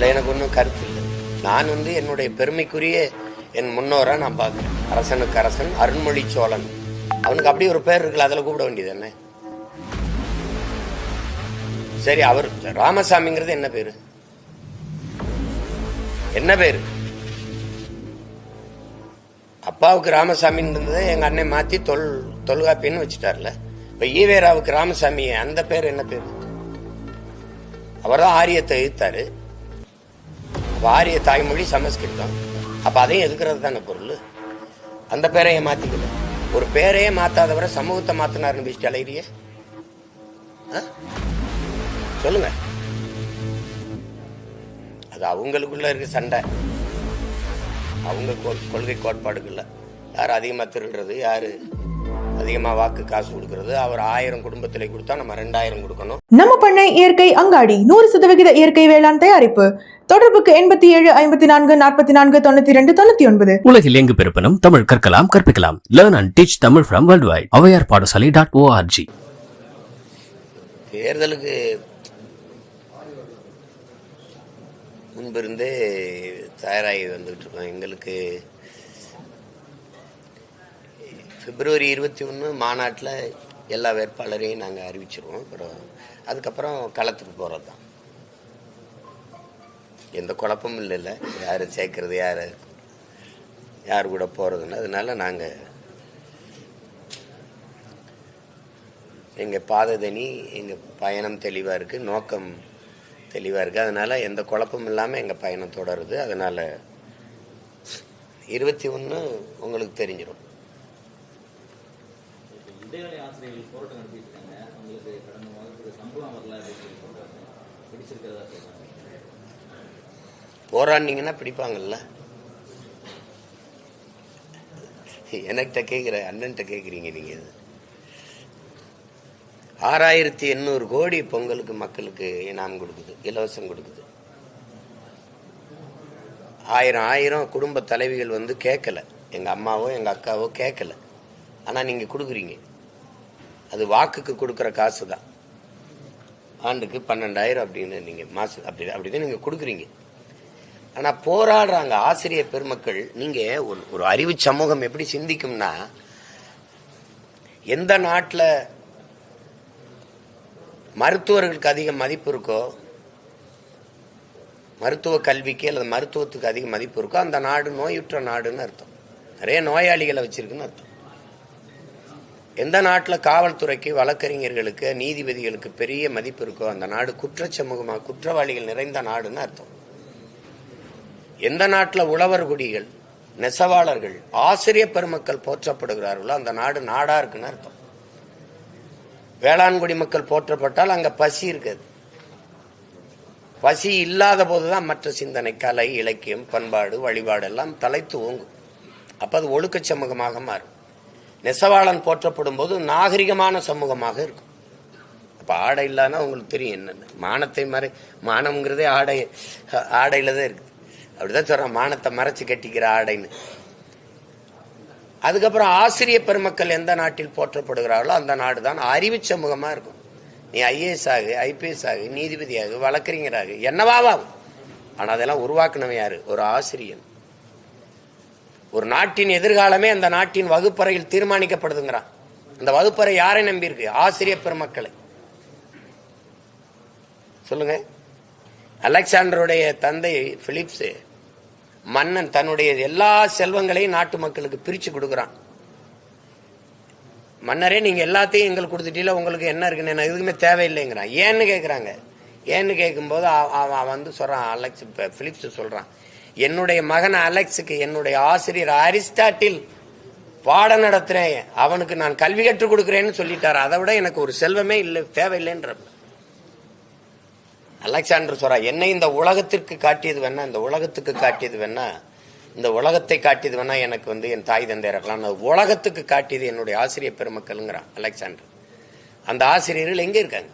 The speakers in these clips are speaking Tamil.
அதில் எனக்கு ஒன்றும் கருத்து இல்லை. நான் வந்து என்னுடைய பெருமைக்குரிய என் முன்னோரா நான் பார்க்குறேன். அரசனுக்கு அரசன் அருண்மொழி சோழன். அவனுக்கு அப்படி ஒரு பேர் இருக்குல்ல அதில் கூப்பிட வேண்டியது என்ன? சரி அவர் ராமசாமிங்கிறது என்ன பேர்? என்ன பேர்? அப்பாவுக்கு ராமசாமின்னு இருந்ததை எங்க அண்ணன் மாத்தி தொல் தொல்காப்பின்னு வச்சுட்டார்ல. இப்போ ஈவேராவுக்கு ராமசாமி அந்த பேர் என்ன பேர்? அவர் தான் ஆரியத்தை எழுத்தாரு. வாரிய தாய்மொழி சமஸ்கிருதம். அப்போ அதையும் எதுக்குறது தானே பொருள்? அந்த பேரையே மாற்றிக்கல ஒரு பேரையே மாற்றாதவரை சமூகத்தை மாற்றினார் பேசிட்டு அலையிறியே? ஆ? சொல்லுங்க. அது அவங்களுக்குள்ள இருக்க சண்டை. அவங்க கொள்கை கோட்பாடுகள்ல யார் அதிகமாக திருடுறது யாரு அதிகமா வாக்கு காசு கொடுக்கறது. அவர் ஆயிரம் குடும்பத்திலே கொடுத்தா நம்ம ரெண்டாயிரம் கொடுக்கணும். நம்ம பண்ணை இயற்கை அங்காடி நூறு சதவிகித இயற்கை வேளாண் தயாரிப்பு. தொடர்புக்கு எண்பத்தி ஏழு ஐம்பத்தி நான்கு நாற்பத்தி நான்கு தொண்ணூத்தி ரெண்டு தொண்ணூத்தி ஒன்பது. உலகில் எங்கு பிறப்பினும் தமிழ் கற்கலாம் கற்பிக்கலாம். Learn and teach Tamil from world wide Avvaiyar Padasalai dot O R G தேர்தலுக்கு முன்பிருந்தே தயாராகி வந்துகிட்டு இருக்கோம். எங்களுக்கு பிப்ரவரி இருபத்தி ஒன்று மாநாட்டில் எல்லா வேட்பாளரையும் நாங்கள் அறிவிச்சிருவோம். அப்புறம் அதுக்கப்புறம் களத்துக்கு போகிறது தான் எந்த குழப்பமும் இல்லைல்ல யார் சேர்க்கறது யார் யார் கூட போகிறதுன்னு அதனால நாங்கள் எங்கள் பாததனி எங்கள் பயணம் தெளிவாக இருக்குது நோக்கம் தெளிவாக இருக்குது அதனால் எந்த குழப்பமும் இல்லாமல் எங்கள் பயணம் தொடருது. அதனால் இருபத்தி ஒன்று உங்களுக்கு தெரிஞ்சிடும் இடைநிலை ஆசிரியர்கள் போராட்டம் நடத்திட்டு இருக்காங்க. அவங்களுக்கு கடந்த மாதத்துக்கு சம்பளம் வரல அப்படின்னு சொல்லி சொல்றாங்க பிடிச்சிருக்கிறதா சொல்றாங்க. போராடினீங்கன்னா பிடிப்பாங்கல்ல? எனக்கிட்ட கேட்குற அண்ணன்கிட்ட கேட்குறீங்க நீங்கள் இது. ஆறாயிரத்தி எண்ணூறு கோடி பொங்கலுக்கு மக்களுக்கு இனாம் கொடுக்குது இலவசம் கொடுக்குது. ஆயிரம் ஆயிரம் குடும்ப தலைவிகள் வந்து கேட்கல எங்கள் அம்மாவோ எங்கள் அக்காவோ கேட்கல ஆனால் நீங்கள் கொடுக்குறீங்க. அது வாக்குக்கு கொடுக்குற காசு தான் ஆண்டுக்கு பன்னெண்டாயிரம் அப்படின்னு நீங்கள் மாசு அப்படி அப்படிதான் நீங்கள் கொடுக்குறீங்க. ஆனா போராடுறாங்க ஆசிரியர் பெருமக்கள் நீங்க ஒரு ஒரு அறிவு சமூகம் எப்படி சிந்திக்கும்னா எந்த நாட்டில் மருத்துவர்களுக்கு அதிக மதிப்பு இருக்கோ மருத்துவ கல்விக்கு அல்லது மருத்துவத்துக்கு அதிக மதிப்பு இருக்கோ அந்த நாடு நோயுற்ற நாடுன்னு அர்த்தம். நிறைய நோயாளிகளை வச்சிருக்குன்னு அர்த்தம். எந்த நாட்டில் காவல்துறைக்கு வழக்கறிஞர்களுக்கு நீதிபதிகளுக்கு பெரிய மதிப்பு இருக்கோ அந்த நாடு குற்றச் சமூகமாக குற்றவாளிகள் நிறைந்த நாடுன்னு அர்த்தம். எந்த நாட்டில் உழவர் குடிகள் நெசவாளர்கள் ஆசிரியர் பெருமக்கள் போற்றப்படுகிறார்களோ அந்த நாடு நாடா இருக்குன்னு அர்த்தம். வேளாண்குடி மக்கள் போற்றப்பட்டால் அங்க பசி இருக்காது. பசி இல்லாத போதுதான் மற்ற சிந்தனை கலை இலக்கியம் பண்பாடு வழிபாடு எல்லாம் தலைத்து ஓங்கும். அப்ப அது ஒழுக்க சமூகமாக மாறும். நெசவாளன் போற்றப்படும் போது நாகரிகமான சமூகமாக இருக்கும். அப்போ ஆடை இல்லைன்னா உங்களுக்கு தெரியும் என்னென்ன. மானத்தை மறை மானம்ங்கிறதே ஆடை ஆடையில தான் இருக்குது. அப்படிதான் சொல்றான் மானத்தை மறைச்சு கட்டிக்கிற ஆடைன்னு. அதுக்கப்புறம் ஆசிரியர் பெருமக்கள் எந்த நாட்டில் போற்றப்படுகிறார்களோ அந்த நாடு தான் அறிவு சமூகமா இருக்கும். நீ ஐஏஎஸ் ஆகு ஐபிஎஸ் ஆகு நீதிபதி ஆகு வழக்கறிஞராகு என்னவாவாகும். ஆனால் அதெல்லாம் உருவாக்குனவன் யாரு? ஒரு ஆசிரியன். ஒரு நாட்டின் எதிர்காலமே அந்த நாட்டின் வகுப்பறையில் தீர்மானிக்கப்படுதுங்கிறான். அந்த வகுப்பறை யாரை நம்பியிருக்கு? ஆசிரியர் பெருமக்களை. சொல்லுங்க. அலெக்சாண்டருடைய தந்தை பிலிப்ஸ் மன்னன் தன்னுடைய எல்லா செல்வங்களையும் நாட்டு மக்களுக்கு பிரிச்சு கொடுக்குறான். மன்னரே நீங்க எல்லாத்தையும் எங்களுக்கு கொடுத்துட்டீல உங்களுக்கு என்ன இருக்குன்னு எனக்கு தேவையில்லைங்கிறான். ஏன்னு கேட்குறாங்க ஏன்னு கேட்கும்போது அவ- அவன் வந்து சொல்றான் அலெக்ஸ் இப்ப பிலிப்ஸ் சொல்றான். என்னுடைய மகன் அலெக்ஸுக்கு என்னுடைய ஆசிரியர் அரிஸ்டாட்டில் பாடம் நடத்துறேன். அவனுக்கு நான் கல்வி கற்றுக் கொடுக்குறேன்னு சொல்லிட்டார். அதை விட எனக்கு ஒரு செல்வமே இல்லை தேவையில்லைன்ற அலெக்சாண்டர் சொல்றா என்னை இந்த உலகத்திற்கு காட்டியது வேணா இந்த உலகத்துக்கு காட்டியது வேணா இந்த உலகத்தை காட்டியது வேணா எனக்கு வந்து என் தாய் தந்தை இருக்கலாம் நான் உலகத்துக்கு காட்டியது என்னுடைய ஆசிரியர் பெருமக்கள்ங்கிறான் அலெக்சாண்டர் அந்த ஆசிரியர்கள் எங்க இருக்காங்க?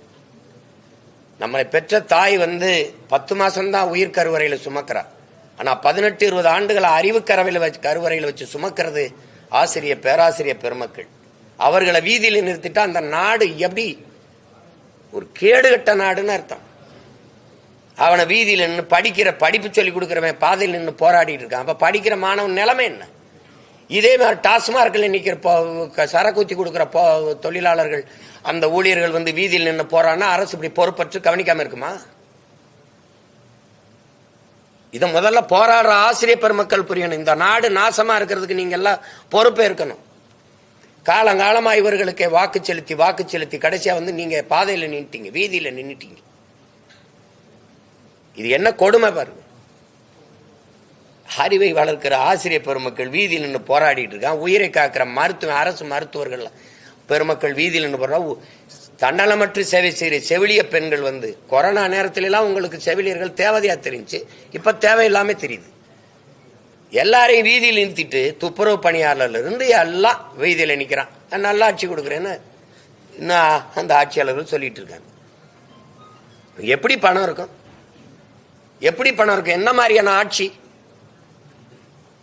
நம்மளை பெற்ற தாய் வந்து பத்து மாசம்தான் உயிர் கருவறையில சுமக்கிறார் ஆனால் பதினெட்டு இருபது ஆண்டுகளை அறிவு கரவையில் வச்சு கருவறையில் வச்சு சுமக்கிறது ஆசிரியர் பேராசிரியர் பெருமக்கள். அவர்களை வீதியில் நிறுத்திட்டா அந்த நாடு எப்படி? ஒரு கேடுகட்ட நாடுன்னு அர்த்தம். அவனை வீதியில் நின்று படிக்கிற படிப்பு சொல்லி கொடுக்குறவன் பாதையில் நின்று போராடிட்டு இருக்கான். அப்போ படிக்கிற மாணவன் நிலைமை என்ன? இதே மாதிரி டாஸ்மார்க்கில் நிற்கிற போ- க- கொடுக்குற போ- தொழிலாளர்கள் அந்த ஊழியர்கள் வந்து வீதியில் நின்று போறான்னா அரசு இப்படி பொறுப்பற்று கவனிக்காமல் இருக்குமா? இதை முதல்ல போராடுற ஆசிரியர் பெருமக்கள் புரியணும். இந்த நாடு நாசமா இருக்கிறதுக்கு நீங்க எல்லாம் பொறுப்பே இருக்கணும். காலங்காலமா இவர்களுக்கு வாக்கு செலுத்தி வாக்கு செலுத்தி கடைசியா வந்து நீங்க பாதையில நின்றுட்டீங்க வீதியில நின்றுட்டீங்க இது என்ன கொடுமை பாருங்க. அறிவை வளர்க்கிற ஆசிரியர் பெருமக்கள் வீதியில் நின்று போராடிட்டு இருக்கான் உயிரை காக்கிற மருத்துவ அரசு மருத்துவர்கள் பெருமக்கள் வீதியில் நின்று போறா தன்னலமற்று சேவை செய்கிற செவிலிய பெண்கள் வந்து கொரோனா நேரத்திலலாம் உங்களுக்கு செவிலியர்கள் தேவதையாக தெரிஞ்சு இப்போ தேவையில்லாம தெரியுது. எல்லாரையும் வீதியில் நிறுத்திட்டு துப்புரவு பணியாளர்ல இருந்து எல்லாம் வீதியில் நிற்கிறான் நான் நல்லா ஆட்சி கொடுக்குறேன்னு இன்னும் அந்த ஆட்சியாளர்கள் சொல்லிட்டு இருக்காங்க. எப்படி பணம் இருக்கும்? எப்படி பணம் இருக்கும்? என்ன மாதிரியான ஆட்சி?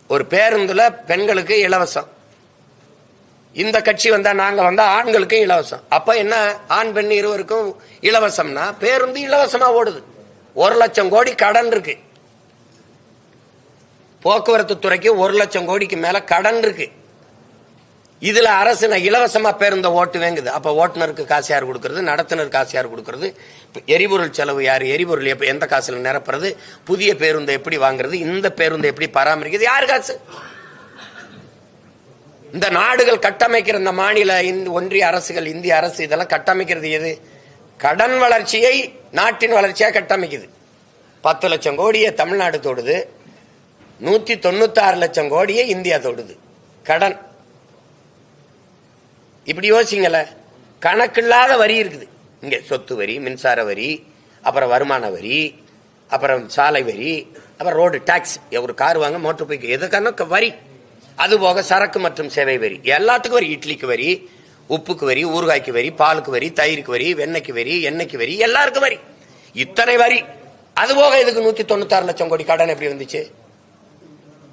ஒரு பேருந்தில் பெண்களுக்கு இலவசம். இந்த கட்சி வந்தா நாங்க வந்தா ஆண்களுக்கும் இலவசம். அப்ப என்ன? ஆண் பெண் இருவருக்கும் இலவசம்னா பேருந்து இலவசமா ஓடுது. ஒரு லட்சம் கோடி கடன் இருக்கு. போக்குவரத்து துறைக்கு ஒரு லட்சம் கோடிக்கு மேல கடன் இருக்கு. இதுல அரசு நான் இலவசமா பேருந்த ஓட்டு வேங்குது. அப்ப ஓட்டுநருக்கு காசு யார் கொடுக்கறது? நடத்துனர் காசு யார் கொடுக்கறது? எரிபொருள் செலவு யார்? எரிபொருள் எப்ப எந்த காசுல நிரப்புறது? புதிய பேருந்தை எப்படி வாங்குறது? இந்த பேருந்தை எப்படி பராமரிக்கிறது? யார் காசு? இந்த நாடுகள் கட்டமைக்கிற இந்த மாநில இந்த ஒன்றிய அரசுகள் இந்திய அரசு இதெல்லாம் கட்டமைக்கிறது எது? கடன் வளர்ச்சியை நாட்டின் வளர்ச்சியாக கட்டமைக்குது. பத்து லட்சம் கோடியை தமிழ்நாடு தொடுது. நூத்தி தொண்ணூத்தாறு லட்சம் கோடியை இந்தியா தொடுது. கடன். இப்படி யோசிங்கள. கணக்கில்லாத வரி இருக்குது. இங்க சொத்து வரி மின்சார வரி அப்புறம் வருமான வரி அப்புறம் சாலை வரி அப்புறம் ரோடு டாக்ஸ் ஒரு கார் வாங்க மோட்டர் பைக்கு எதுக்கான வரி. அது போக சரக்கு மற்றும் சேவை வரி. எல்லாத்துக்கும் வரி. இட்லிக்கு வரி உப்புக்கு வரி ஊறுகாய்க்கு வரி பாலுக்கு வரி தயிருக்கு வரி வெண்ணெய்க்கு வரி எண்ணெய்க்கு வரி எல்லாருக்கும் வரி. இத்தனை வரி. அது போக இதுக்கு நூத்தி தொண்ணூத்தாறு லட்சம் கோடி கடன் எப்படி வந்துச்சு?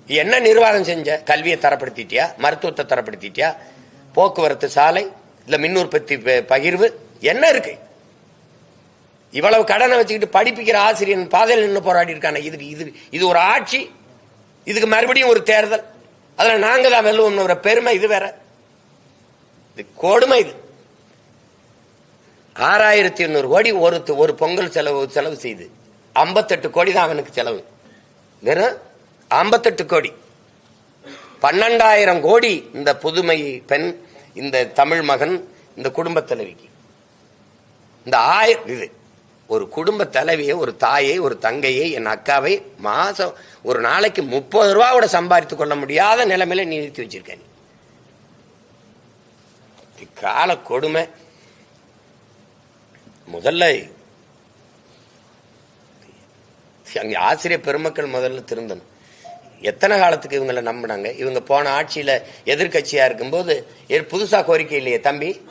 என்ன நிர்வாகம் செஞ்ச? கல்வியை தரப்படுத்திட்டியா? மருத்துவத்தை தரப்படுத்திட்டியா? போக்குவரத்து சாலை இல்ல மின் உற்பத்தி பகிர்வு? என்ன இருக்கு? இவ்வளவு கடனை வச்சுக்கிட்டு படிப்பிக்கிற ஆசிரியன் பாதையில் நின்று போராடி இருக்கான இதுக்கு இது இது ஒரு ஆட்சி. இதுக்கு மறுபடியும் ஒரு தேர்தல். அதில் நாங்கள் தான் வெல்லுவோம்னு பெருமை இது வேற. இது கொடுமை இது. ஆறாயிரத்தி எண்ணூறு கோடி ஒரு ஒரு பொங்கல் செலவு செலவு செய்து. ஐம்பத்தெட்டு கோடி தான் அவனுக்கு செலவு. வெறும் ஐம்பத்தெட்டு கோடி. பன்னெண்டாயிரம் கோடி இந்த புதுமை பெண் இந்த தமிழ் மகன் இந்த குடும்ப தலைவிக்கு. இந்த ஆயிரம் இது. ஒரு குடும்ப தலைவியை ஒரு தாயை ஒரு தங்கையை என் அக்காவை மாதம் ஒரு நாளைக்கு முப்பது ரூபாவோட சம்பாதித்து கொள்ள முடியாத நிலைமையில நீ நிறுத்தி வச்சிருக்க நீ. கால கொடுமை. முதல்ல அங்க ஆசிரியர் பெருமக்கள் முதல்ல திருந்தணும். எத்தனை காலத்துக்கு இவங்களை நம்பினாங்க? இவங்க போன ஆட்சியில எதிர்க்கட்சியா இருக்கும்போது ஏ- புதுசா கோரிக்கை இல்லையே தம்பி?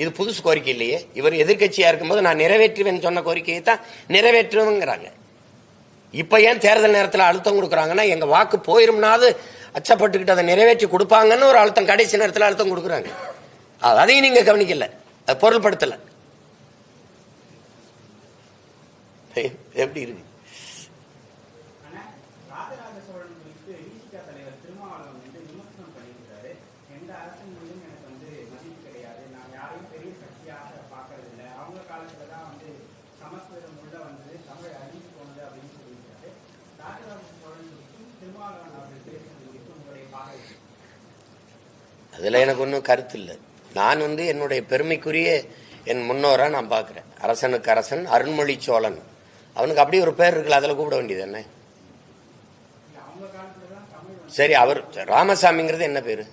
இது புதுசு கோரிக்கை இல்லையே. இவர் எதிர்கட்சியா இருக்கும்போது நான் நிறைவேற்றுவேன் சொன்ன கோரிக்கையை தான் நிறைவேற்றுவேங்கிறாங்க. இப்ப ஏன் தேர்தல் நேரத்தில் அழுத்தம் கொடுக்குறாங்கன்னா எங்க வாக்கு போயிரும்னாவது அச்சப்பட்டுக்கிட்டு அதை நிறைவேற்றி கொடுப்பாங்கன்னு ஒரு அழுத்தம் கடைசி நேரத்தில் அழுத்தம் கொடுக்குறாங்க. அதையும் நீங்க கவனிக்கல. அது பொருள்படுத்தல. எப்படி இருக்கு ஆனா ராஜராஜ சோழன் குறித்து விசிகா தலைவர் திருமாவளவன் வந்து விமர்சனம் பண்ணியிருக்காரு எந்த அரசின் மீதும் எனக்கு வந்து மதிப்பு கிடையாது நான் யாரையும் பெரிய சக்தியாக பார்க்கறது இல்லை அவங்க காலத்துல தான் வந்து சமஸ்கிருதம் உள்ள வந்தது தமிழ் அழிஞ்சு போனது அப்படின்னு சொல்லியிருக்காரு ராஜராஜ சோழன் குறித்தும் திருமாவளவன் அவர்கள் பேசுறது குறித்து உங்களுடைய பார்வை அதுல எனக்கு ஒன்றும் கருத்து இல்லை. நான் வந்து என்னுடைய பெருமைக்குரிய என் முன்னோரா நான் பார்க்குறேன் அரசனுக்கு அரசன் அருண்மொழி சோழன். அவனுக்கு அப்படி ஒரு பேர் இருக்குல்ல அதில் கூப்பிட வேண்டியது என்ன? சரி அவர் ராமசாமிங்கிறது என்ன பேர்?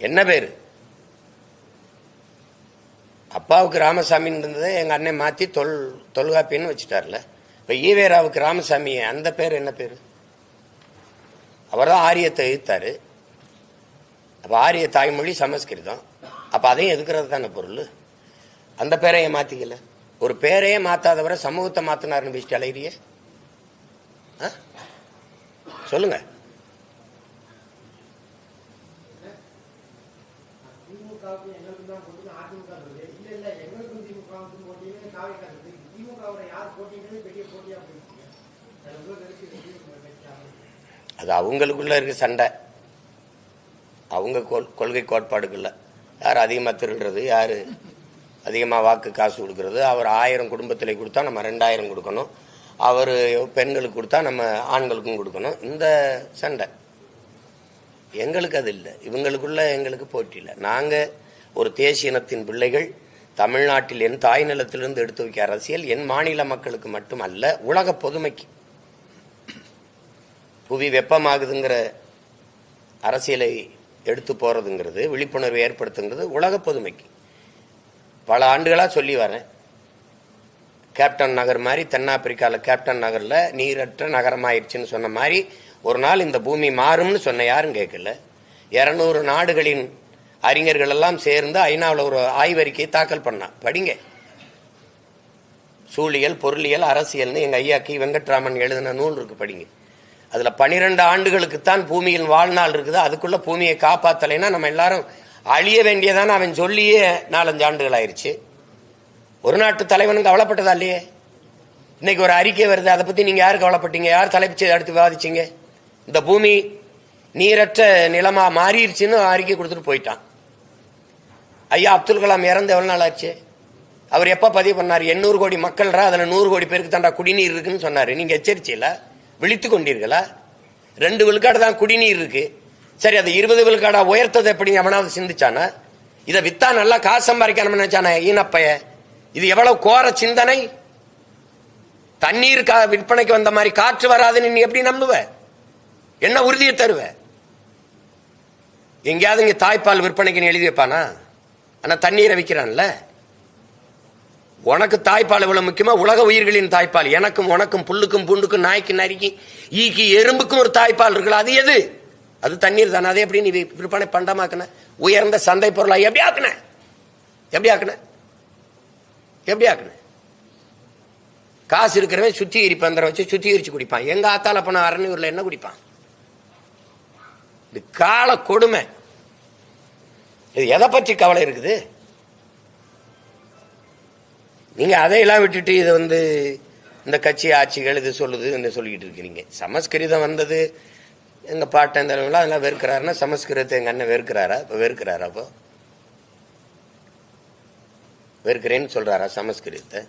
என்ன பேர்? அப்பாவுக்கு ராமசாமின்னு இருந்ததை எங்கள் அண்ணன் மாற்றி தொல் தொல்காப்பின்னு வச்சுட்டார்ல. இப்போ ஈவேராவுக்கு ராமசாமி அந்த பேர் என்ன பேர்? அவர் தான் ஆரியத்தை இழுத்தார் அப்போ ஆரிய தாய்மொழி சமஸ்கிருதம். அப்போ அதையும் எதுக்குறது தானே பொருள்? அந்த பேரையே மாற்றிக்கல ஒரு பேரையே மாற்றாதவரை சமூகத்தை மாத்தினாருன்னு பேசிட்டு அலையிறியே? ஆ? சொல்லுங்க. அது அவங்களுக்குள்ள இருக்க சண்டை. அவங்க கொள்- கொள்கை கோட்பாடுக்குள்ள யார் அதிகமாக திருடுறது யார் அதிகமாக வாக்கு காசு கொடுக்கறது அவர் ஆயிரம் குடும்பத்தில் கொடுத்தா நம்ம ரெண்டாயிரம் கொடுக்கணும். அவர் பெண்களுக்கு கொடுத்தா நம்ம ஆண்களுக்கும் கொடுக்கணும். இந்த சண்டை. எங்களுக்கு அது இல்லை. இவங்களுக்குள்ள எங்களுக்கு போட்டி இல்லை. நாங்கள் ஒரு தேசிய இனத்தின் பிள்ளைகள் தமிழ்நாட்டில் என் தாய் நிலத்திலிருந்து எடுத்து வைக்க அரசியல் என் மாநில மக்களுக்கு மட்டுமல்ல உலக பொதுமைக்கு. புவி வெப்பமாகுதுங்கிற அரசியலை எடுத்து போகிறதுங்கிறது விழிப்புணர்வு ஏற்படுத்துங்கிறது உலக பொதுமைக்கு. பல ஆண்டுகளாக சொல்லி வரேன். கேப்டன் நகர் மாதிரி தென்னாப்பிரிக்காவில் கேப்டன் நகரில் நீரற்ற நகரமாயிருச்சுன்னு சொன்ன மாதிரி ஒரு நாள் இந்த பூமி மாறும்னு சொன்ன யாரும் கேட்கல. இரநூறு நாடுகளின் அறிஞர்கள் எல்லாம் சேர்ந்து ஐநாவில் ஒரு ஆய்வறிக்கையை தாக்கல் பண்ணான். படிங்க. சூழியல் பொருளியல் அரசியல்னு எங்கள் ஐயா கி வெங்கட்ராமன் எழுதின நூல் இருக்கு படிங்க. அதுல பனிரெண்டு ஆண்டுகளுக்குத்தான் பூமியின் வாழ்நாள் இருக்குது. அதுக்குள்ள பூமியை காப்பாத்தலைன்னா நம்ம எல்லாரும் அழிய வேண்டியதான அவன் சொல்லியே நாலஞ்சு ஆண்டுகள் ஆயிடுச்சு ஒரு நாட்டு தலைவனும் கவலைப்பட்டதா இல்லையே? இன்னைக்கு ஒரு அறிக்கை வருது. அதை பத்தி நீங்க யாரு கவலைப்பட்டீங்க யார் தலைப்பு அடுத்து விவாதிச்சீங்க? இந்த பூமி நீரற்ற நிலமா மாறிடுச்சுன்னு அறிக்கை கொடுத்துட்டு போயிட்டான். ஐயா அப்துல் கலாம் இறந்து எவ்வளவு நாள் ஆச்சு? அவர் எப்ப பதிவு பண்ணார்? எண்ணூறு கோடி மக்கள்ரா? அதுல நூறு கோடி பேருக்கு தாண்டா குடிநீர் இருக்குன்னு சொன்னாரு. நீங்க எச்சரிச்சீல விழித்து கொண்டீர்களா? ரெண்டு விழுக்காடு தான் குடிநீர் இருக்கு. சரி அது இருபது விழுக்காடா உயர்த்தது எப்படி? எவனாவது சிந்திச்சானா? இதை வித்தா நல்லா காசு சம்பாதிக்கணும்னு நினைச்சானே ஈனப்பைய? இது எவ்வளவு கோர சிந்தனை? தண்ணீர் கா- விற்பனைக்கு வந்த மாதிரி காற்று வராதுன்னு நீ எப்படி நம்புவ? என்ன உறுதியை தருவ? எங்கேயாவது இங்க தாய்ப்பால் விற்பனைக்கு நீ எழுதி வைப்பானா? ஆனா தண்ணீரை விற்கிறான்ல. உனக்கு தாய்ப்பால் இவ்வளவு முக்கியமா? உலக உயிர்களின் தாய்ப்பால். எனக்கும் உனக்கும் புல்லுக்கும் பூண்டுக்கும் நாய்க்கு நரிக்கு ஈக்கு எறும்புக்கும் ஒரு தாய்ப்பால் இருக்குல்ல அது எது? அது தண்ணீர் தானே அதே எப்படி நீ விற்பனை பண்டமாக்குன? உயர்ந்த சந்தை பொருளா எப்படி ஆக்குன? எப்படி ஆக்குன? எப்படி ஆக்குன? காசு இருக்கிறவன் சுத்திகரி பந்தரம் வச்சு சுத்திகரிச்சு குடிப்பான். எங்க ஆத்தால போன அரணியூர்ல என்ன குடிப்பான்? இது கால கொடுமை. இது எதை பற்றி கவலை இருக்குது? நீங்க அதையெல்லாம் விட்டுட்டு இது வந்து இந்த கட்சி ஆட்சிகள் இது சொல்லுது என்று சொல்லிக்கிட்டு இருக்கிறீங்க. சமஸ்கிருதம் வந்தது எங்க பாட்டன் இந்த அதெல்லாம் வெறுக்கிறாருன்னா சமஸ்கிருதத்தை எங்க அண்ணன் வெறுக்கிறாரா? இப்ப வெறுக்கிறாரா அப்போ? வெறுக்கிறேன்னு சொல்றாரா சமஸ்கிருதத்தை?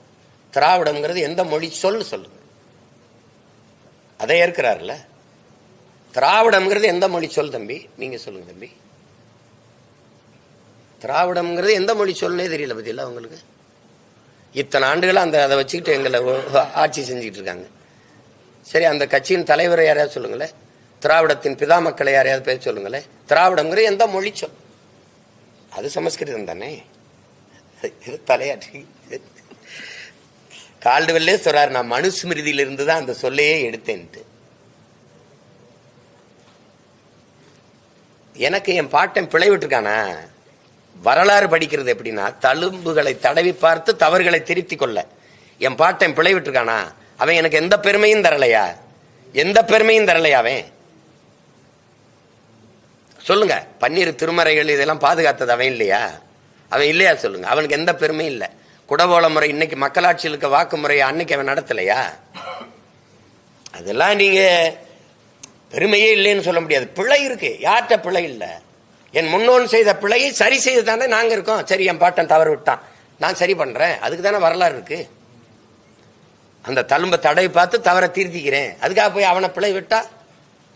திராவிடம்ங்கிறது எந்த மொழி சொல்லு சொல்லுங்க அதை ஏற்கிறாருல்ல திராவிடம்ங்கிறது எந்த மொழி சொல் தம்பி? நீங்க சொல்லுங்க தம்பி. திராவிடம்ங்கிறது எந்த மொழி சொல்லுனே தெரியல பத்தியில உங்களுக்கு? இத்தனை ஆண்டுகளாக அந்த அதை வச்சுக்கிட்டு எங்களை ஆட்சி செஞ்சுக்கிட்டு இருக்காங்க சரி அந்த கட்சியின் தலைவரை யாரையாவது சொல்லுங்களேன்? திராவிடத்தின் பிதா மக்களை யாரையாவது பேச சொல்லுங்களேன்? திராவிடங்கிற எந்த மொழி அது சமஸ்கிருதம் தானே? இது தலையாட்டி. கால்டுவெல்லே சொல்றாரு நான் மனுஸ்மிருதியிலிருந்து தான் அந்த சொல்லையே எடுத்தேன்ட்டு. எனக்கு என் பாட்டன் பிழைவிட்டுருக்கானா வரலாறு படிக்கிறது எப்படின்னா தழும்புகளை தடவி பார்த்து தவறுகளை திருத்தி கொள்ள. என் பாட்டன் பிழை விட்டுருக்கானா? அவன் எனக்கு எந்த பெருமையும் தரலையா? எந்த பெருமையும் தரலையா அவன்? சொல்லுங்க பன்னீர் திருமறைகள் இதெல்லாம் பாதுகாத்தது அவன் இல்லையா? அவன் இல்லையா சொல்லுங்க அவனுக்கு எந்த பெருமையும் இல்லை. குடவோல முறை இன்னைக்கு மக்களாட்சியில் இருக்க வாக்கு முறையை அன்னைக்கு அவன் நடத்தலையா? அதெல்லாம் நீங்க பெருமையே இல்லைன்னு சொல்ல முடியாது. பிழை இருக்கு யார்கிட்ட பிழை இல்லை? என் முன்னோன் செய்த பிழையை சரி செய்து தானே நாங்க இருக்கோம். சரி என் பாட்டன் தவறு விட்டான். நான் சரி பண்றேன். அதுக்கு தானே வரலாறு இருக்கு. அந்த தழும்ப தடவை பார்த்து தவறை திருத்திக்கிறேன். அதுக்காக போய் அவனை பிழை விட்டா?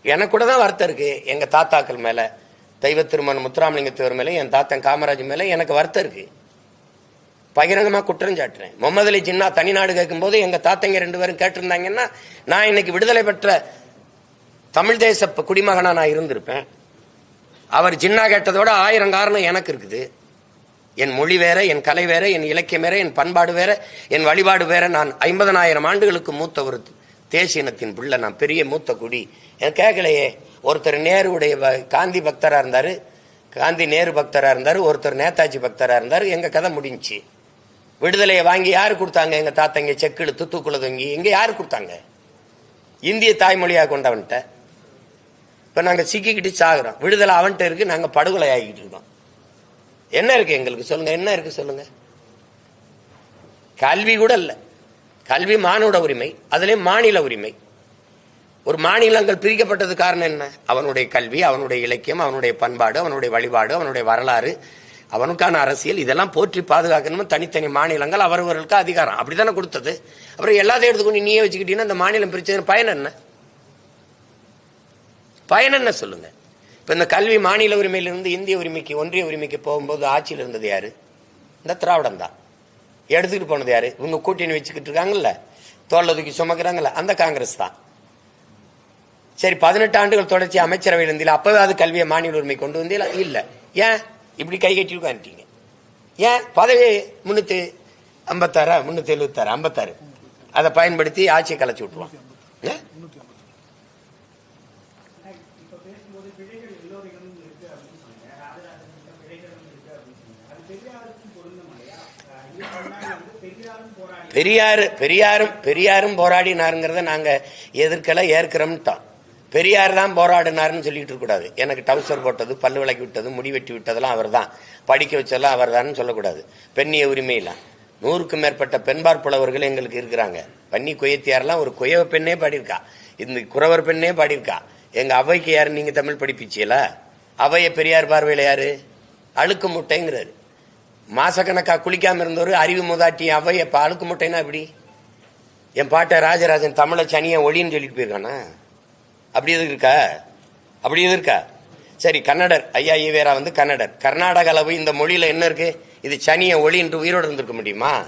எனக்கு கூட தான் வருத்தம் இருக்கு. எங்க தாத்தாக்கள் மேல தெய்வ திருமணம் முத்துராமலிங்க தேவர் மேலே என் தாத்தன் காமராஜ் மேலே எனக்கு வருத்தம் இருக்கு. பகிரங்கமாக குற்றம் சாட்டுறேன். முகமது அலி ஜின்னா தனிநாடு கேட்கும்போது எங்கள் தாத்தங்க ரெண்டு பேரும் கேட்டிருந்தாங்கன்னா நான் இன்னைக்கு விடுதலை பெற்ற தமிழ் தேச குடிமகனாக நான் இருந்திருப்பேன். அவர் ஜின்னா கேட்டதோட ஆயிரம் காரணம் எனக்கு இருக்குது. என் மொழி வேற என் கலை வேற என் இலக்கியம் வேற என் பண்பாடு வேற என் வழிபாடு வேற. நான் ஐம்பதனாயிரம் ஆண்டுகளுக்கு மூத்த ஒரு தேசியனத்தின் பிள்ளை நான் பெரிய மூத்த குடி. எனக்கு கேட்கலையே ஒருத்தர் நேருடைய ப- காந்தி பக்தராக இருந்தார். காந்தி நேரு பக்தராக இருந்தார். ஒருத்தர் நேதாஜி பக்தராக இருந்தார். எங்கள் கதை முடிஞ்சுச்சு விடுதலையை வாங்கி யார் கொடுத்தாங்க? எங்கள் தாத்தங்க செக்கு இழுத்து தூக்குல தொங்கி. இங்கே யார் கொடுத்தாங்க? இந்திய தாய்மொழியாக கொண்டவன்ட்ட. இப்போ நாங்கள் சிக்கிக்கிட்டு சாகிறோம். விடுதலை அவன்கிட்ட இருக்கு நாங்கள் படுகொலை ஆகிக்கிட்டு இருக்கோம். என்ன இருக்கு எங்களுக்கு? சொல்லுங்க என்ன இருக்கு சொல்லுங்க? கல்வி கூட இல்லை. கல்வி மானுட உரிமை அதுலேயும் மாநில உரிமை. ஒரு மாநிலங்கள் பிரிக்கப்பட்டது காரணம் என்ன? அவனுடைய கல்வி அவனுடைய இலக்கியம் அவனுடைய பண்பாடு அவனுடைய வழிபாடு அவனுடைய வரலாறு அவனுக்கான அரசியல் இதெல்லாம் போற்றி பாதுகாக்கணும் தனித்தனி மாநிலங்கள் அவரவர்களுக்கு அதிகாரம். அப்படித்தானே கொடுத்தது? அப்புறம் எல்லாத்தையும் எடுத்துக்கொண்டு நீயே வச்சுக்கிட்டீங்கன்னா அந்த மாநிலம் பிரிச்சது பயன் என்ன? பயன் என்ன சொல்லுங்க? இப்ப இந்த கல்வி மாநில உரிமையிலிருந்து இந்திய உரிமைக்கு ஒன்றிய உரிமைக்கு போகும்போது ஆட்சியில் இருந்தது யாரு? இந்த திராவிடம் தான். எடுத்துக்கிட்டு போனது யாரு? இவங்க கூட்டணி வச்சுக்கிட்டு இருக்காங்கல்ல? தோல்ல தூக்கி சுமக்கிறாங்கல்ல? அந்த காங்கிரஸ் தான். சரி பதினெட்டு ஆண்டுகள் தொடர்ச்சி அமைச்சரவையில் இருந்தீங்களா? அப்பவே அது கல்வியை மாநில உரிமை கொண்டு வந்தீங்களா? இல்லை. ஏன் இப்படி கை கட்டி உட்காந்துட்டீங்க ஏன் பதவி முன்னூத்தி ஐம்பத்தாறா? முன்னூத்தி எழுபத்தாறு ஐம்பத்தாறு. அதை பயன்படுத்தி ஆட்சியை கலைச்சு விட்டுருவான் ஏன்? இப்ப பேசும்போது பிழைகள் எல்லோரிடமும் இருக்கு அப்படின்னு சொன்னீங்க ராஜராஜன் கிட்ட பிழைகளும் இருக்கு அப்படின்னு சொன்னீங்க அது பெரியாருக்கும் பொருந்தும் இல்லையா அஹ் இது முன்னாடி வந்து பெரியாரும் போராடி பெரியார் பெரியாரும் பெரியாரும் போராடினாருங்கிறத நாங்கள் எதிர்க்கல ஏற்கிறோம்ட்டோம் பெரியார் தான் போராடினாருன்னு சொல்லிட்டு இருக்க கூடாது. எனக்கு டவுசர் போட்டது பல்லு விளக்கி விட்டது முடி வெட்டி விட்டதெல்லாம் அவர் தான் படிக்க வச்சதெல்லாம் அவர் தான் சொல்லக்கூடாது பெண்ணிய உரிமையில நூறுக்கும் மேற்பட்ட பெண்பார் புலவர்கள் எங்களுக்கு இருக்கிறாங்க. பன்னி கொய்யத்தியாரெல்லாம் ஒரு கொயவ பெண்ணே பாடியிருக்கா. இந்த குறவர் பெண்ணே பாடியிருக்கா. எங்கள் அவைக்கு யார்? நீங்கள் தமிழ் படிப்பிச்சியல? அவைய பெரியார் பார்வையில் யாரு? அழுக்கு முட்டைங்கிறாரு. மாசக்கணக்கா குளிக்காம இருந்தவர் அறிவு முதாட்டி அவை இப்ப அழுக்கு முட்டைனா எப்படி என் பாட்டை ராஜராஜன் தமிழ சனிய ஒளின்னு சொல்லிட்டு போயிருக்கானா? அப்படி எதுக்கு இருக்கா? அப்படி எது இருக்கா? சரி கன்னடர். ஐயா ஈவேரா வந்து கன்னடர். கர்நாடக அளவு இந்த மொழியில என்ன இருக்கு? இது சனிய ஒளி என்று உயிரோடு இருந்திருக்க முடியுமா?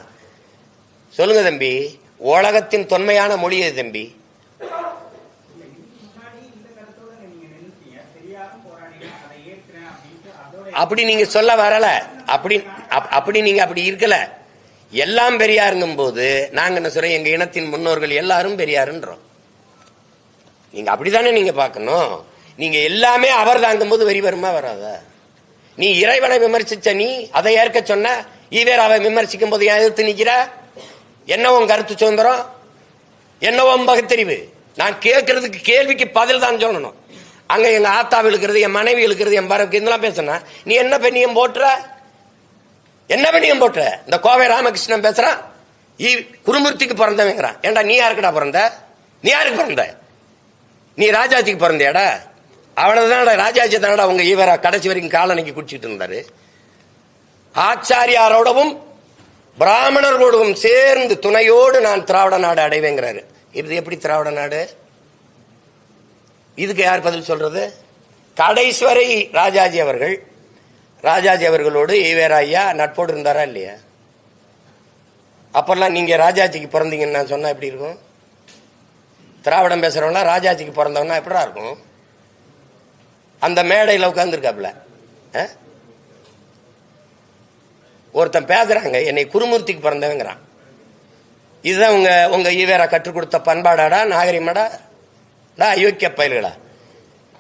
சொல்லுங்க தம்பி. உலகத்தின் தொன்மையான மொழி எது தம்பி? அப்படி நீங்க சொல்ல வரல. அப்படி அப்படி நீங்க அப்படி இருக்கல. எல்லாம் பெரியாருங்கும் போது நாங்க என்ன சொல்றோம் எங்க இனத்தின் முன்னோர்கள் எல்லாரும் பெரியாருன்றோம். நீங்க அப்படித்தானே நீங்க பார்க்கணும்? நீங்க எல்லாமே அவர் தாங்கும் போது வெறி வருமா வராதா? நீ இறைவனை விமர்சிச்ச நீ அதை ஏற்க சொன்ன ஈவேராவை விமர்சிக்கும் போது ஏன் எதிர்த்து நிக்கிற? என்ன உன் கருத்து சுதந்திரம்? என்னவோ பகுத்தறிவு? நான் கேட்கறதுக்கு கேள்விக்கு பதில் தான் சொல்லணும். அங்க எங்க ஆத்தாவில் இருக்கிறது என் மனைவி இழுக்கிறது என் பரவுக்கு இதெல்லாம் பேசணும் நீ என்ன பெண்ணியம் போட்டுற? என்ன பண்ணியும் போட்டு? இந்த கோவை ராமகிருஷ்ணன் பேசுறான் ஈ குருமூர்த்திக்கு பிறந்தவங்கிறான் ஏன்டா நீ யாருக்குடா பிறந்த? நீ யாருக்கு பிறந்த? நீ ராஜாஜிக்கு பிறந்தியாடா? அவ்வளவுதான் ராஜாஜி தானடா உங்க ஈவரா கடைசி வரைக்கும் காலனிக்கு குடிச்சிட்டு இருந்தாரு. ஆச்சாரியாரோடவும் பிராமணர்களோடவும் சேர்ந்து துணையோடு நான் திராவிட நாடு அடைவேங்கிறாரு. இது எப்படி திராவிட நாடு? இதுக்கு யார் பதில் சொல்றது? கடைஸ்வரை ராஜாஜி அவர்கள் ராஜாஜி அவர்களோடு ஈவேரா ஐயா நட்போடு இருந்தாரா இல்லையா? அப்பெல்லாம் நீங்க ராஜாஜிக்கு பிறந்தீங்கன்னு நான் சொன்னா எப்படி இருக்கும்? திராவிடம் பேசுறவங்களாம் ராஜாஜிக்கு பிறந்தவனா எப்படா இருக்கும்? அந்த மேடையில் உட்கார்ந்துருக்காப்ல. ஒருத்தன் பேசுறாங்க என்னை குருமூர்த்திக்கு பிறந்தவங்கிறான். இதுதான் உங்க உங்க ஈவேரா கற்றுக் கொடுத்த பண்பாடாடா நாகரிகமாடா? டா அயோக்கிய பயல்களா?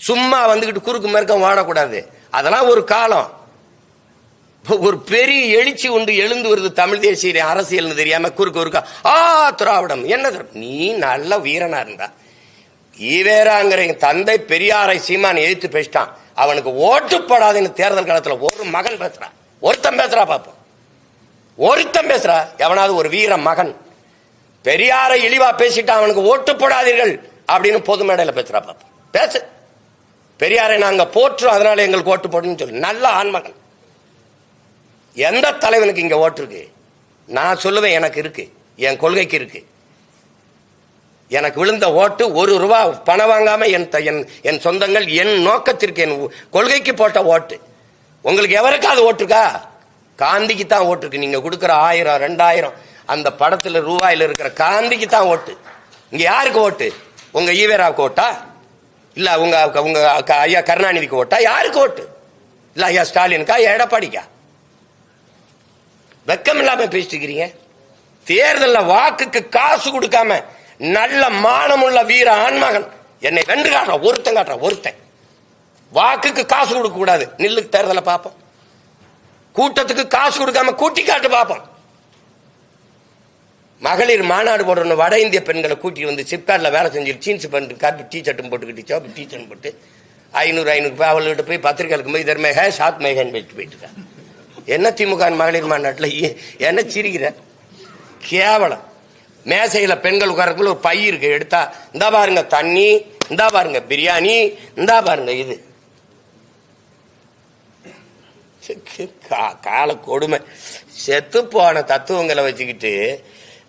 சும்மா வந்துக்கிட்டு குறுக்கு மேற்கம் வாடக்கூடாது. அதெல்லாம் ஒரு காலம். ஒரு பெரிய எழுச்சி ஒன்று எழுந்து வருது தமிழ் தேசிய அரசியல்னு தெரியாம குறுக்கு குறுக்கா ஆ திராவிடம். என்ன நீ நல்ல வீரனா இருந்தா. ஈவேராங்கிற தந்தை பெரியாரை சீமான் எழுத்து பேசிட்டான். அவனுக்கு ஓட்டுப்படாதுன்னு தேர்தல் காலத்துல ஒரு மகன் பேசுறான் ஒருத்தன் பேசுறா பாப்போம். ஒருத்தன் பேசுறா. எவனாவது ஒரு வீர மகன். பெரியாரை இழிவா பேசிட்டான் அவனுக்கு ஓட்டு போடாதீர்கள் அப்படின்னு பொது மேடையில் பேசுறா பாப்போம். பேசு. பெரியாரை நாங்கள் போற்றோம் அதனால எங்களுக்கு ஓட்டு போடுன்னு சொல்லி. நல்ல ஆண்மகன். எந்த தலைவனுக்கு இங்கே ஓட்டு இருக்கு? நான் சொல்லுவேன் எனக்கு இருக்கு. என் கொள்கைக்கு இருக்கு. எனக்கு விழுந்த ஓட்டு ஒரு ரூபா பணம் வாங்காம என் த- என் என் சொந்தங்கள் என் நோக்கத்திற்கு என் கொள்கைக்கு போட்ட ஓட்டு. உங்களுக்கு எவருக்காவது ஓட்டுருக்கா? காந்திக்கு தான் ஓட்டுருக்கு. நீங்கள் நீங்க கொடுக்குற ஆயிரம் ரெண்டாயிரம் அந்த படத்துல ரூபாயில் இருக்கிற காந்திக்கு தான் ஓட்டு. இங்க யாருக்கு ஓட்டு? உங்க ஈவேராவுக்கு ஓட்டா? இல்ல உங்க உங்க ஐயா கருணாநிதிக்கு ஓட்டா? யாருக்கு ஓட்டு? இல்ல ஐயா ஸ்டாலினுக்கா? எடப்பாடிக்கா? வெக்கம் இல்லாம பேசிட்டு இருக்கிறீங்க வாக்குக்கு காசு கொடுக்காம நல்ல மானமுள்ள வீர ஆண்மகன். என்னை வென்று காட்டுறான் ஒருத்தன் காட்டுறான் ஒருத்தன். வாக்குக்கு காசு கொடுக்க கூடாது. நில்லுக்கு தேர்தலை பார்ப்போம். கூட்டத்துக்கு காசு கொடுக்காம கூட்டி காட்டு பார்ப்போம். மகளிர் மாநாடு போடுற வட இந்திய பெண்களை கூட்டிட்டு வந்து சிப்காட்ல வேலை செஞ்சு ஜீன்ஸ் பண்ணிட்டு காப்பி டீ ஷர்ட்டும் போட்டுக்கிட்டு சோப்பு டீ ஷர்ட் போட்டு ஐநூறு ஐநூறு ரூபாய் அவள்கிட்ட போய் பத்திரிக்கைகளுக்கு போய் இதர் மேக சாத் மேகன் போயிட்டு போயிட்டு என்ன திமுக மகளிர் மாநாட்டில் என்ன சிரிக்கிற? கேவலம். மேசையில் பெண்கள் உட்காரக்குள்ள ஒரு பை இருக்கு எடுத்தா இந்தா பாருங்க தண்ணி இந்தா பாருங்க பிரியாணி இந்தா பாருங்க இது. கால கொடுமை. செத்து போன தத்துவங்களை வச்சுக்கிட்டு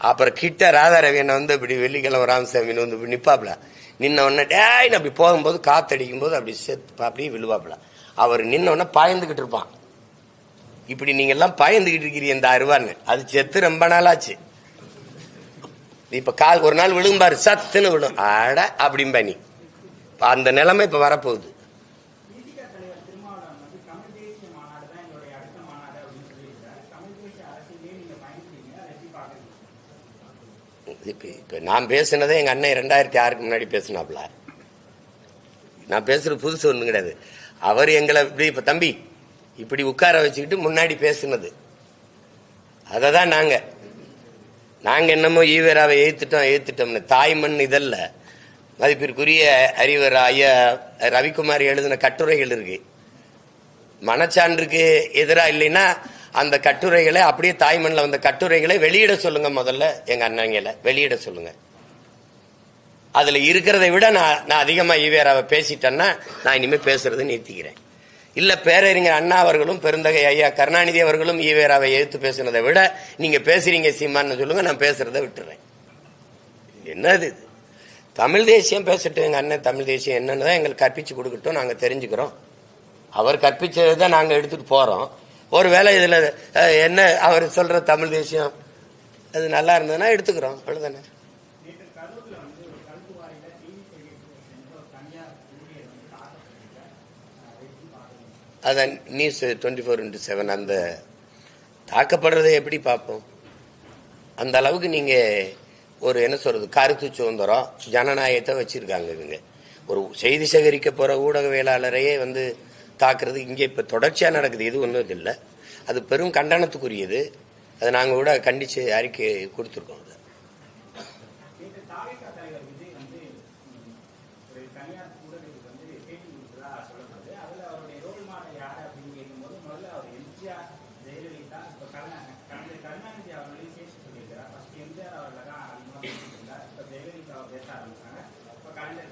அப்புறம் கிட்ட ராதாரவி என்ன வந்து இப்படி வெள்ளிக்கிழமை ராமசாமி வந்து இப்படி நிப்பாப்ல. நின்ன உடனே டேய்னு அப்படி போகும்போது காத்தடிக்கும் போது அப்படி செத்து அப்படியே விழுவாப்ல. அவர் நின்ன உடனே இருப்பான். இப்படி நீங்கெல்லாம் பயந்துக்கிட்டு இருக்கிறீ இருக்கிறீங்க இந்த அருவான்னு அது செத்து ரொம்ப நாளாச்சு. இப்ப கால் ஒரு நாள் விழும்பாரு சத்துன்னு விழும். அட அப்படிம்பா நீ. அந்த நிலைமை இப்ப வரப்போகுது திமுக தலைவர் திருமாவளவன் வந்து தமிழ் தேசிய மாநாடு தான் எங்களுடைய அடுத்த மாநாடு அப்படின்னு சொல்லியிருக்காரு தமிழ் தேசிய அரசியலே நீங்க பயன்படுத்தீங்க அதை எப்படி பாக்குறீங்க இப்போ இப்போ நான் பேசுனதே எங்கள் அண்ணன் ரெண்டாயிரத்தி ஆறுக்கு முன்னாடி பேசினாப்ல. நான் பேசுகிறது புதுசு ஒன்றும் கிடையாது. அவர் எங்களை இப்படி இப்போ தம்பி இப்படி உட்கார வச்சுக்கிட்டு முன்னாடி பேசுனது. அதை தான் நாங்கள் நாங்கள் என்னமோ ஈவராவை ஏத்துட்டோம் ஏத்துட்டோம்னு. தாய்மண் இதல்ல. மதிப்பிற்குரிய அறிவர் ஐயா ரவிக்குமார் எழுதின கட்டுரைகள் இருக்கு. மனச்சான்றுக்கு எதிராக இல்லைன்னா அந்த கட்டுரைகளை அப்படியே தாய்மண்ணில் வந்த கட்டுரைகளை வெளியிட சொல்லுங்க முதல்ல எங்க அண்ணங்களை வெளியிட சொல்லுங்க. அதுல இருக்கிறதை விட நான் நான் அதிகமாக ஈவேராவை பேசிட்டேன்னா நான் இனிமேல் பேசுறது நிறுத்திக்கிறேன். இல்ல பேரறிஞர் அண்ணா அவர்களும் பெருந்தகை ஐயா கருணாநிதி அவர்களும் ஈவேராவை எதிர்த்து பேசுனதை விட நீங்க பேசுறீங்க சீமான்னு சொல்லுங்க நான் பேசுறதை விட்டுறேன். என்னது இது? தமிழ் தேசியம் பேசட்டும் எங்கள் அண்ணன் தமிழ் தேசியம் என்னன்னு தான் எங்களுக்கு கற்பிச்சு கொடுக்கட்டும் நாங்கள் தெரிஞ்சுக்கிறோம். அவர் கற்பிச்சதை தான் நாங்க எடுத்துட்டு ஒரு வேலை இதில் என்ன அவர் சொல்ற தமிழ் தேசியம் அது நல்லா இருந்ததுன்னா எடுத்துக்கிறோம் அவ்வளோதானே அதான் news twenty four into seven அந்த தாக்கப்படுறதை எப்படி பார்ப்போம்? அந்த அளவுக்கு நீங்கள் ஒரு என்ன சொல்கிறது கருத்து சுதந்திரம் ஜனநாயகத்தை வச்சுருக்காங்க இவங்க. ஒரு செய்தி சேகரிக்க போகிற ஊடகவியலாளரையே வந்து தாக்குறது இங்கே இப்போ தொடர்ச்சியாக நடக்குது எது ஒன்றும் இல்லை அது பெரும் கண்டனத்துக்குரியது. அதை நாங்கள் கூட கண்டித்து அறிக்கை கொடுத்துருக்கோம் அதை.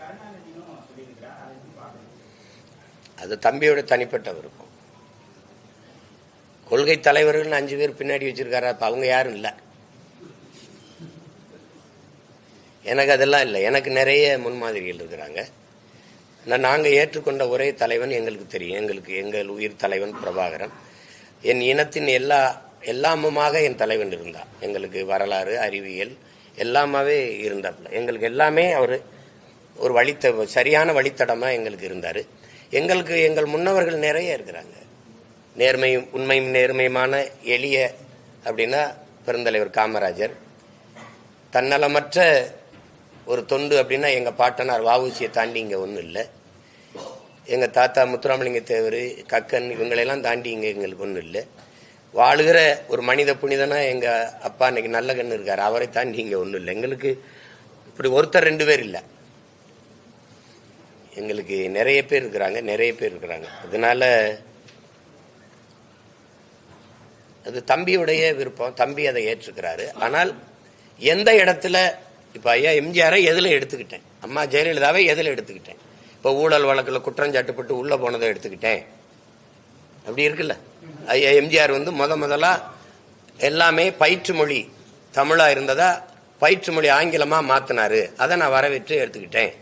கருணாநிதியும் சொல்லியிருக்கிறார். அதை அது தம்பியோட தனிப்பட்ட விருப்பம். கொள்கை தலைவர்கள் அஞ்சு பேர் பின்னாடி வச்சிருக்காரு அப்ப அவங்க யாரும் இல்லை. எனக்கு அதெல்லாம் இல்லை. எனக்கு நிறைய முன்மாதிரிகள் இருக்கிறாங்க. நான் நாங்கள் ஏற்றுக்கொண்ட ஒரே தலைவன் எங்களுக்கு தெரியும். எங்களுக்கு எங்கள் உயிர் தலைவன் பிரபாகரன். என் இனத்தின் எல்லா எல்லாமுமாக என் தலைவன் இருந்தார் எங்களுக்கு வரலாறு அறிவியல் எல்லாமாவே இருந்தாப்புல. எங்களுக்கு எல்லாமே அவர் ஒரு வழித்த சரியான வழித்தடமாக எங்களுக்கு இருந்தார். எங்களுக்கு எங்கள் முன்னவர்கள் நிறைய இருக்கிறாங்க. நேர்மையும் உண்மையும் நேர்மையுமான எளிய அப்படின்னா பெருந்தலைவர் காமராஜர். தன்னலமற்ற ஒரு தொண்டு அப்படின்னா எங்கள் பாட்டனார் வாவூசியை தாண்டி இங்கே ஒன்றும் இல்லை. எங்கள் தாத்தா முத்துராமலிங்க தேவர் கக்கன் இவங்களெல்லாம் தாண்டி இங்கே எங்களுக்கு ஒன்றும் இல்லை. வாழுகிற ஒரு மனித புனிதனா எங்கள் அப்பா இன்னைக்கு நல்ல கண்ணு இருக்கார். அவரை தாண்டி இங்கே ஒன்றும் இல்லை. எங்களுக்கு இப்படி ஒருத்தர் ரெண்டு பேர் இல்லை. எங்களுக்கு நிறைய பேர் இருக்கிறாங்க நிறைய பேர் இருக்கிறாங்க. அதனால அது தம்பியுடைய விருப்பம் தம்பி அதை ஏற்றுக்கிறாரு. ஆனால் எந்த இடத்துல இப்ப ஐயா எம்ஜிஆரை எதுல எடுத்துக்கிட்டேன்? அம்மா ஜெயலலிதாவை எதுல எடுத்துக்கிட்டேன்? இப்ப ஊழல் வழக்கில் குற்றஞ்சாட்டுப்பட்டு உள்ள போனதை எடுத்துக்கிட்டேன். அப்படி இருக்குல்ல? ஐயா எம்ஜிஆர் வந்து முத முதலா எல்லாமே பயிற்று மொழி தமிழா இருந்ததா பயிற்று மொழி ஆங்கிலமா மாத்தினாரு. அதை நான் வரவேற்று எடுத்துக்கிட்டேன்.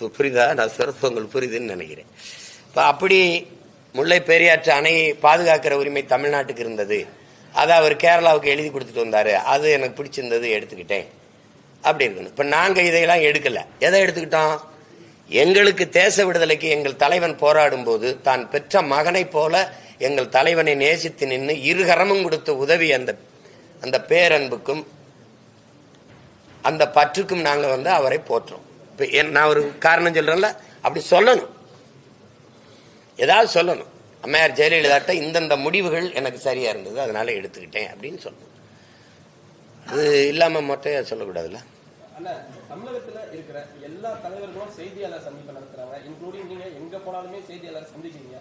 புரியுதா நான் சொல்றது உங்களுக்கு புரியுதுன்னு நினைக்கிறேன். இப்போ அப்படி முல்லை பெரியாற்று அணையை பாதுகாக்கிற உரிமை தமிழ்நாட்டுக்கு இருந்தது. அதை அவர் கேரளாவுக்கு எழுதி கொடுத்துட்டு வந்தார். அது எனக்கு பிடிச்சிருந்தது எடுத்துக்கிட்டேன். அப்படி இருக்கணும். இப்போ நாங்கள் இதையெல்லாம் எடுக்கலை. எதை எடுத்துக்கிட்டோம்? எங்களுக்கு தேச விடுதலைக்கு எங்கள் தலைவன் போராடும் போது தான் பெற்ற மகனைப் போல எங்கள் தலைவனை நேசித்து நின்று இருகரமும் கொடுத்த உதவி அந்த அந்த பேரன்புக்கும் அந்த பற்றுக்கும் நாங்கள் வந்து அவரை போற்றோம். இப்போ என் நான் ஒரு காரணம் சொல்கிறேன்ல அப்படி சொல்லணும். ஏதாவது சொல்லணும். அம்மையார் ஜெயலலிதாட்ட இந்தந்த முடிவுகள் எனக்கு சரியாக இருந்தது அதனால எடுத்துக்கிட்டேன் அப்படின்னு சொல்லணும். அது இல்லாம மொட்டையா சொல்லக்கூடாதுல்ல? அண்ணா தமிழகத்துல இருக்கிற எல்லா தலைவர்களும் செய்தியாளர் சந்திப்பு நடத்துறாங்க இன்க்ளூடிங் நீங்க எங்க போனாலுமே செய்தியாளர் சந்திக்கிறீங்க.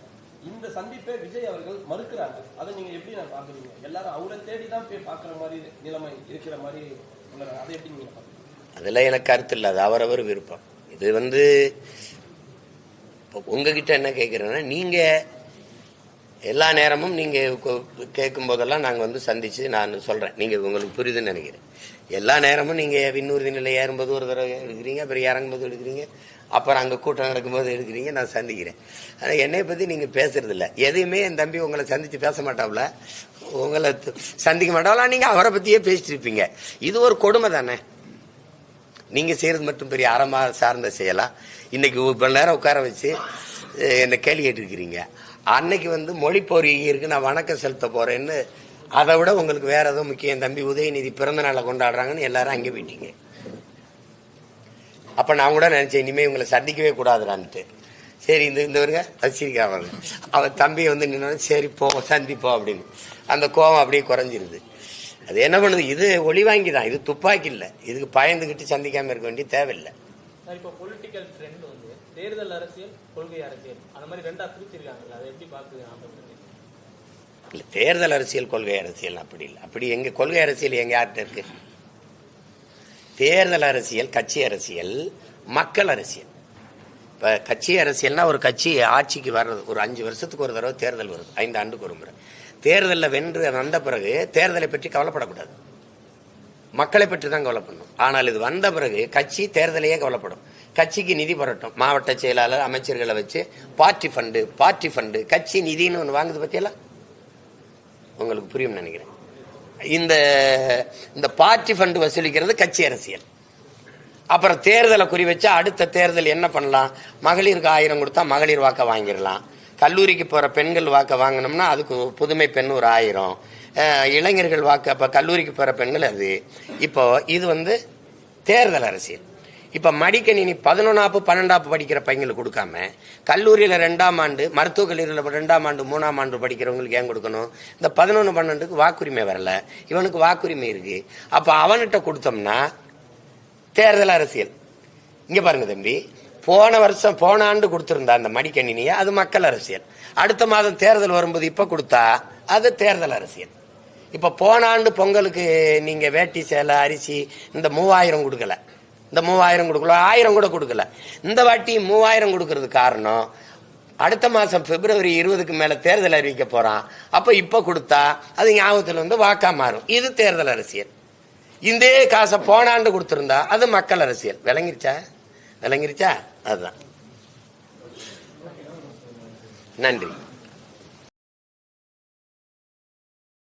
இந்த சந்திப்பை விஜய் அவர்கள் மறுக்கிறாங்க. அதை நீங்க எப்படி நான் பாக்குறீங்க எல்லாரும் அவரை தேடி தான் போய் பாக்குற மாதிரி நிலைமை இருக்கிற மாதிரி சொல்றாங்க அதை எப்படி நீங்க பாக்குறீங்க அதில் எனக்கு கருத்து இல்லை. அது அவரவர் விருப்பம். இது வந்து இப்போ உங்ககிட்ட என்ன கேட்குறேன்னா நீங்கள் எல்லா நேரமும் நீங்கள் கேட்கும் போதெல்லாம் நாங்கள் வந்து சந்தித்து நான் சொல்கிறேன் நீங்கள் உங்களுக்கு புரியுதுன்னு நினைக்கிறேன். எல்லா நேரமும் நீங்கள் விண்ணூர்தி நிலை ஏறும்போது ஒரு தடவை எடுக்கிறீங்க அப்புறம் இறங்கும்போது எடுக்கிறீங்க அப்புறம் அங்கே கூட்டம் நடக்கும்போது எடுக்கிறீங்க நான் சந்திக்கிறேன். ஆனால் என்னை பற்றி நீங்கள் பேசுறதில்ல. எதையுமே என் தம்பி உங்களை சந்தித்து பேச மாட்டாப்புல உங்களை சந்திக்க மாட்டாங்களா நீங்கள் அவரை பற்றியே பேசிட்டு இருப்பீங்க. இது ஒரு கொடுமை தானே? நீங்க செய்யறது மட்டும் பெரிய அறமா சார்ந்த செய்யலாம் இன்னைக்கு இவ்வளவு மணி நேரம் உட்கார வச்சு என்னை கேள்வி கேட்டிருக்கிறீங்க. அன்னைக்கு வந்து மொழி போர் இங்கே இருக்கு நான் வணக்கம் செலுத்த போறேன்னு அதை விட உங்களுக்கு வேற ஏதோ முக்கியம்? தம்பி உதயநிதி பிறந்த நாளை கொண்டாடுறாங்கன்னு எல்லாரும் அங்கே போயிட்டீங்க. அப்ப நான் கூட நினைச்சேன் இனிமே இவங்களை சந்திக்கவே கூடாதுடான்ட்டு. சரி இந்த இந்த வருங்க ரசிக்கிறாங்க அவன் தம்பியை வந்து நின்று சரி போ சந்திப்போம் அப்படின்னு. அந்த கோவம் அப்படியே குறைஞ்சிருது. அது என்ன பண்ணுது? இது ஒளி வாங்கி தான் இது துப்பாக்கி இல்லை. இதுக்கு பயந்துகிட்டு சந்திக்காம இருக்க வேண்டிய தேவையில்லை. சார் இப்போ பொலிட்டிக்கல் ட்ரெண்ட் வந்து தேர்தல் அரசியல் கொள்கை அரசியல் அந்த மாதிரி ரெண்டா பிரிச்சிருக்காங்கல்ல அதை எப்படி பாக்குறீங்க இல்ல தேர்தல் அரசியல் கொள்கை அரசியல் அப்படி இல்லை. அப்படி எங்க கொள்கை அரசியல் எங்க யார்கிட்ட இருக்கு? தேர்தல் அரசியல் கட்சி அரசியல் மக்கள் அரசியல். இப்ப கட்சி அரசியல்னா ஒரு கட்சி ஆட்சிக்கு வர்றது ஒரு அஞ்சு வருஷத்துக்கு ஒரு தடவை தேர்தல் வருது ஐந்து ஆண்டுக்கு ஒரு முறை. தேர்தலில் வென்று வந்த பிறகு தேர்தலை பற்றி கவலைப்படக்கூடாது. மக்களை பற்றி தான் கவலைப்படணும். ஆனால் இது வந்த பிறகு கட்சி தேர்தலையே கவலைப்படும். கட்சிக்கு நிதி புரட்டும் மாவட்ட செயலாளர் அமைச்சர்களை வச்சு பார்ட்டி ஃபண்டு பார்ட்டி ஃபண்டு கட்சி நிதின்னு ஒன்று வாங்குது பற்றியெல்லாம் உங்களுக்கு புரியும் நினைக்கிறேன். இந்த இந்த பார்ட்டி ஃபண்டு வசூலிக்கிறது கட்சி அரசியல். அப்புறம் தேர்தலை குறி வச்சா அடுத்த தேர்தல் என்ன பண்ணலாம்? மகளிருக்கு ஆயிரம் கொடுத்தா மகளிர் வாக்கை வாங்கிடலாம். கல்லூரிக்கு போகிற பெண்கள் வாக்கை வாங்கினோம்னா அதுக்கு புதுமை பெண் ஒரு ஆயிரம். இளைஞர்கள் வாக்கு அப்போ கல்லூரிக்கு போகிற பெண்கள் அது. இப்போ இது வந்து தேர்தல் அரசியல். இப்போ மடிக்கணினி பதினொன்றாப்பு பன்னெண்டாப்பு படிக்கிற பையங்களுக்கு கொடுக்காம கல்லூரியில் ரெண்டாம் ஆண்டு மருத்துவக் கல்லூரியில் ரெண்டாம் ஆண்டு மூணாம் ஆண்டு படிக்கிறவங்களுக்கு ஏன் கொடுக்கணும்? இந்த பதினொன்று பன்னெண்டுக்கு வாக்குரிமை வரல. இவனுக்கு வாக்குரிமை இருக்குது அப்போ அவன்கிட்ட கொடுத்தோம்னா தேர்தல் அரசியல். இங்கே பாருங்க தம்பி. போன வருஷம் போன ஆண்டு கொடுத்திருந்தா அந்த மடிக்கணினியை அது மக்கள் அரசியல். அடுத்த மாதம் தேர்தல் வரும்போது இப்ப கொடுத்தா அது தேர்தல் அரசியல். இப்ப போன ஆண்டு பொங்கலுக்கு நீங்க வேட்டி சேலை அரிசி இந்த மூவாயிரம் கொடுக்கல. இந்த மூவாயிரம் கொடுக்கல ஆயிரம் கூட கொடுக்கல. இந்த வாட்டி மூவாயிரம் கொடுக்கறது காரணம் அடுத்த மாசம் பிப்ரவரி இருபதுக்கு மேல தேர்தல் அறிவிக்க போறான். அப்ப இப்ப கொடுத்தா அது ஞாபகத்துல வந்து வாக்கா மாறும். இது தேர்தல் அரசியல். இந்த காசை போன ஆண்டு கொடுத்திருந்தா அது மக்கள் அரசியல். விளங்கிருச்சா? விளங்கிருச்சா? அதுதான் நன்றி.